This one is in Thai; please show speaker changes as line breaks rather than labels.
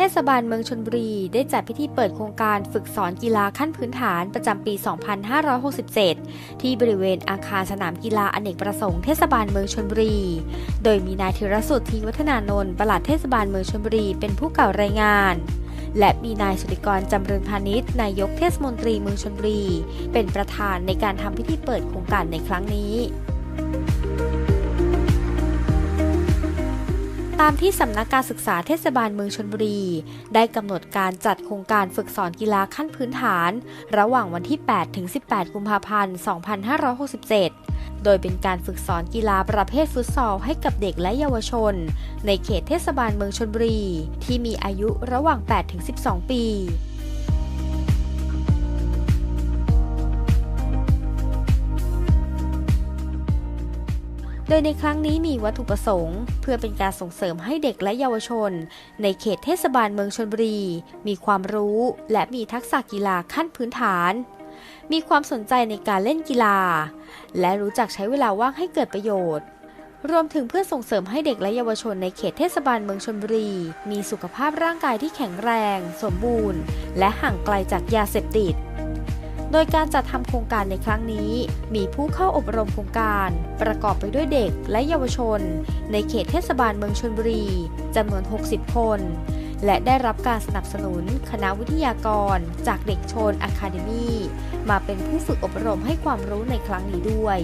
เทศบาลเมืองชนบุรีได้จัดพิธีเปิดโครงการฝึกสอนกีฬาขั้นพื้นฐานประจำปี 2567 ที่บริเวณอาคารสนามกีฬาอเนกประสงค์เทศบาลเมืองชนบุรี โดยมีนายธีรสุทธีวัฒนานนท์ปลัดเทศบาลเมืองชนบุรีเป็นผู้กล่าวรายงาน และมีนายสุริกรจำเริญพาณิชย์นายกเทศมนตรีเมืองชนบุรี เป็นประธานในการทำพิธีเปิดโครงการในครั้งนี้ ตามที่สำนักการศึกษาเทศบาลเมืองชนบุรี ได้กำหนดการจัดโครงการฝึกสอนกีฬาขั้นพื้นฐาน ระหว่างวันที่ 8 ถึง 18 กุมภาพันธ์ 2567 โดยเป็นการฝึกสอนกีฬาประเภทฟุตซอลให้กับเด็กและเยาวชน ในเขตเทศบาลเมืองชนบุรี ที่มีอายุระหว่าง 8 ถึง 12 ปี โดยในครั้งนี้มีวัตถุประสงค์ เพื่อเป็นการส่งเสริมให้เด็กและเยาวชน ในเขตเทศบาลเมืองชนบุรี มีความรู้และมีทักษะกีฬาขั้นพื้นฐาน มีความสนใจในการเล่นกีฬา และรู้จักใช้เวลาว่างให้เกิดประโยชน์ รวมถึงเพื่อส่งเสริมให้เด็กและเยาวชนในเขตเทศบาลเมืองชนบุรี มีสุขภาพร่างกายที่แข็งแรง สมบูรณ์ และห่างไกลจากยาเสพติด โดยการจัดทำโครงการในครั้งนี้ มีผู้เข้าอบรมโครงการ ประกอบไปด้วยเด็กและเยาวชน ในเขตเทศบาลเมืองชนบุรีจำนวน 60 คน และได้รับการสนับสนุนคณะวิทยากร จากเด็กชนอะคาเดมีมาเป็นผู้ฝึกอบรมให้ความรู้ในครั้งนี้ด้วย